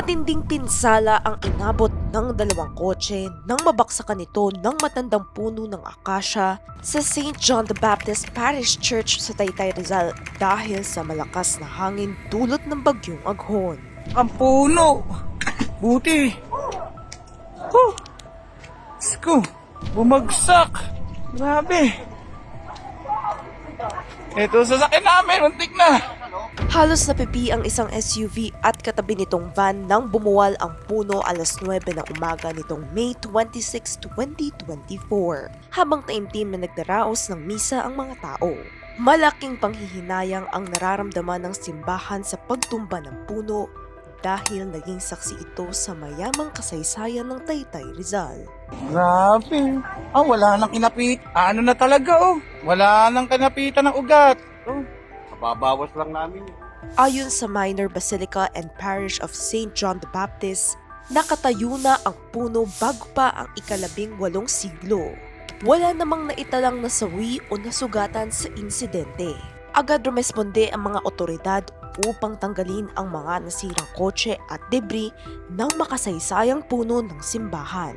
Matinding pinsala ang inabot ng dalawang kotse nang mabaksakan ito ng matandang puno ng akasya sa St. John the Baptist Parish Church sa Taytay Rizal dahil sa malakas na hangin dulot ng bagyong aghon. Ang puno! Buti! Huh! Sko! Bumagsak! Grabe! Ito sa sakin namin, muntik na! Halos napipi ang isang SUV at katabi nitong van nang bumuwal ang puno alas 9 ng umaga nitong May 26, 2024. Habang taimtim na nagdaraos ng misa ang mga tao. Malaking panghihinayang ang nararamdaman ng simbahan sa pagtumba ng puno dahil naging saksi ito sa mayamang kasaysayan ng Taytay Rizal. Grabe! Ah, wala nang kinapit. Ah, ano na talaga, oh. Wala nang kinapitan ng ugat. Oh, Babawas lang namin. Ayon sa Minor Basilica and Parish of St. John the Baptist, nakatayo na ang puno bago pa ang ikalabing walong siglo. Wala namang naitalang nasawi o nasugatan sa insidente. Agad rumesponde ang mga otoridad upang tanggalin ang mga nasirang kotse at debris ng makasaysayang puno ng simbahan.